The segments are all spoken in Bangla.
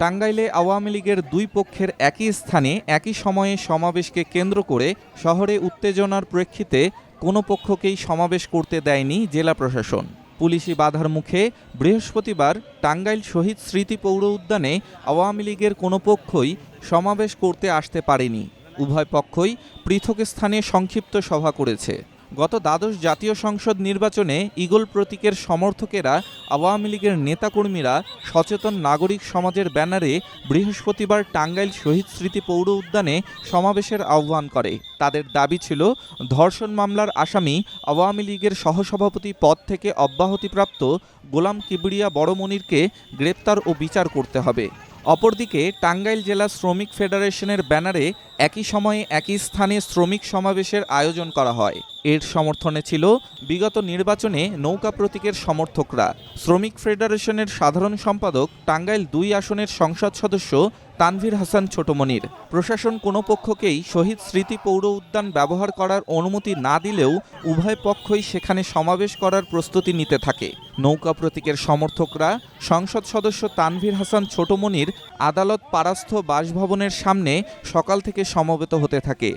টাঙ্গাইলে আওয়ামী লীগের দুই পক্ষের একই স্থানে একই সময়ে সমাবেশকে কেন্দ্র করে শহরে উত্তেজনার প্রেক্ষিতে কোনো পক্ষকেই সমাবেশ করতে দেয়নি জেলা প্রশাসন। পুলিশি বাধার মুখে বৃহস্পতিবার টাঙ্গাইল শহীদ স্মৃতি পৌর উদ্যানে আওয়ামী লীগের কোনো পক্ষই সমাবেশ করতে আসতে পারেনি। উভয় পক্ষই পৃথক স্থানে সংক্ষিপ্ত সভা করেছে। গত দ্বাদশ জাতীয় সংসদ নির্বাচনে ইগল প্রতীকের সমর্থকেরা, আওয়ামী লীগের নেতাকর্মীরা, সচেতন নাগরিক সমাজের ব্যানারে বৃহস্পতিবার টাঙ্গাইল শহীদ স্মৃতি পৌর উদ্যানে সমাবেশের আহ্বান করে। তাদের দাবি ছিল, ধর্ষণ মামলার আসামি আওয়ামী লীগের সহসভাপতি পদ থেকে অব্যাহতিপ্রাপ্ত গোলাম কিবরিয়া বড়মনিরকে গ্রেপ্তার ও বিচার করতে হবে। অপরদিকে, টাঙ্গাইল জেলা শ্রমিক ফেডারেশনের ব্যানারে একই সময়ে একই স্থানে শ্রমিক সমাবেশের আয়োজন করা হয়। এর সমর্থনে ছিল বিগত নির্বাচনে নৌকা প্রতীকের সমর্থকরা। শ্রমিক ফেডারেশনের সাধারণ সম্পাদক টাঙ্গাইল দুই আসনের সংসদ সদস্য তানভীর হাসান ছোটমনির প্রশাসন কোনো পক্ষকেই শহীদ স্মৃতি পৌর উদ্যান ব্যবহার করার অনুমতি না দিলেও উভয় পক্ষই সেখানে সমাবেশ করার প্রস্তুতি নিতে থাকে। নৌকা প্রতীকের সমর্থকরা সংসদ সদস্য তানভীর হাসান ছোটমনির আদালত পারাস্থ বাসভবনের সামনে সকাল থেকে সমবেত হতে থাকে।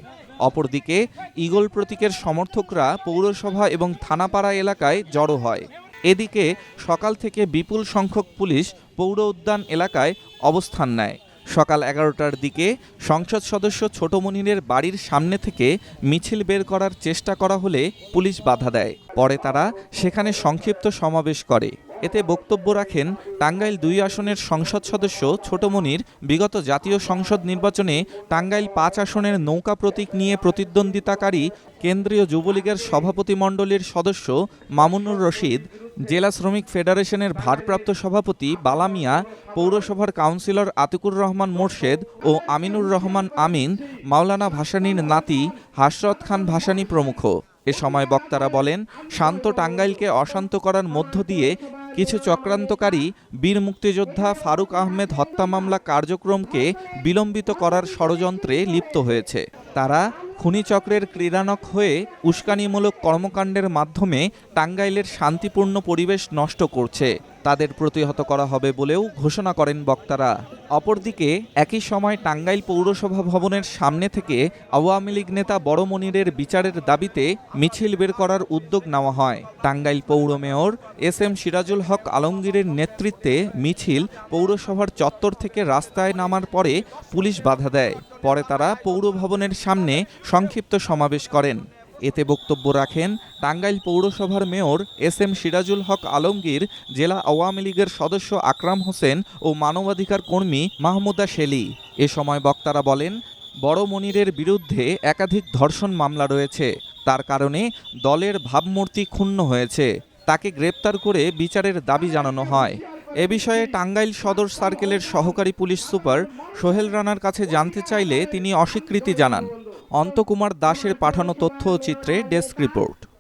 অপরদিকে ইগল প্রতীকের সমর্থকরা পৌরসভা এবং থানাপাড়া এলাকায় জড়ো হয়। এদিকে সকাল থেকে বিপুল সংখ্যক পুলিশ পৌর উদ্যান এলাকায় অবস্থান নেয়। সকাল এগারোটার দিকে সংসদ সদস্য ছোট মনিরের বাড়ির সামনে থেকে মিছিল বের করার চেষ্টা করা হলে পুলিশ বাধা দেয়। পরে তারা সেখানে সংক্ষিপ্ত সমাবেশ করে। এতে বক্তব্য রাখেন টাঙ্গাইল দুই আসনের সংসদ সদস্য ছোটমনির বিগত জাতীয় সংসদ নির্বাচনে টাঙ্গাইল পাঁচ আসনের নৌকা প্রতীক নিয়ে প্রতিদ্বন্দ্বিতাকারী কেন্দ্রীয় যুবলীগের সভাপতি মণ্ডলীর সদস্য মামুনুর রশিদ, জেলা শ্রমিক ফেডারেশনের ভারপ্রাপ্ত সভাপতি বালামিয়া পৌরসভার কাউন্সিলর আতিকুর রহমান মোর্শেদ ও আমিনুর রহমান আমিন, মাওলানা ভাসানীর নাতি হাসরত খান ভাসানী প্রমুখ। এ সময় বক্তারা বলেন, শান্ত টাঙ্গাইলকে অশান্ত করার মধ্য দিয়ে কিছু চক্রান্তকারী বীর মুক্তিযোদ্ধা ফারুক আহমেদ হত্যা মামলা কার্যক্রমকে বিলম্বিত করার ষড়যন্ত্রে লিপ্ত হয়েছে। তারা খুনিচক্রের ক্রীড়ানক হয়ে উস্কানিমূলক কর্মকাণ্ডের মাধ্যমে টাঙ্গাইলের শান্তিপূর্ণ পরিবেশ নষ্ট করছে। তাদের প্রতিহত করা হবে বলেও ঘোষণা করেন বক্তারা। অপরদিকে, একই সময় টাঙ্গাইল পৌরসভা ভবনের সামনে থেকে আওয়ামী লীগ নেতা বড় মনিরের বিচারের দাবিতে মিছিল বের করার উদ্যোগ নেওয়া হয়। টাঙ্গাইল পৌর mayor S M Sirajul Haq আলমগীরের নেতৃত্বে মিছিল পৌরসভার চত্বর থেকে রাস্তায় নামার পরে পুলিশ বাধা দেয়। পরে তারা পৌর ভবনের সামনে সংক্ষিপ্ত সমাবেশ করেন। এতে বক্তব্য রাখেন টাঙ্গাইল পৌরসভার mayor S M Sirajul Haq Alamgir, জেলা আওয়ামী লীগের সদস্য আকরাম হোসেন ও মানবাধিকার কর্মী মাহমুদা শেলি। এ সময় বক্তারা বলেন, বড় মনিরের বিরুদ্ধে একাধিক ধর্ষণ মামলা রয়েছে। তার কারণে দলের ভাবমূর্তি ক্ষুণ্ণ হয়েছে। তাকে গ্রেপ্তার করে বিচারের দাবি জানানো হয়। এ বিষয়ে টাঙ্গাইল সদর সার্কেলের সহকারী পুলিশ সুপার সোহেল রানার কাছে জানতে চাইলে তিনি অস্বীকৃতি জানান। অন্তকুমার দাসের পাঠানো তথ্য চিত্রে ডেস্ক রিপোর্ট।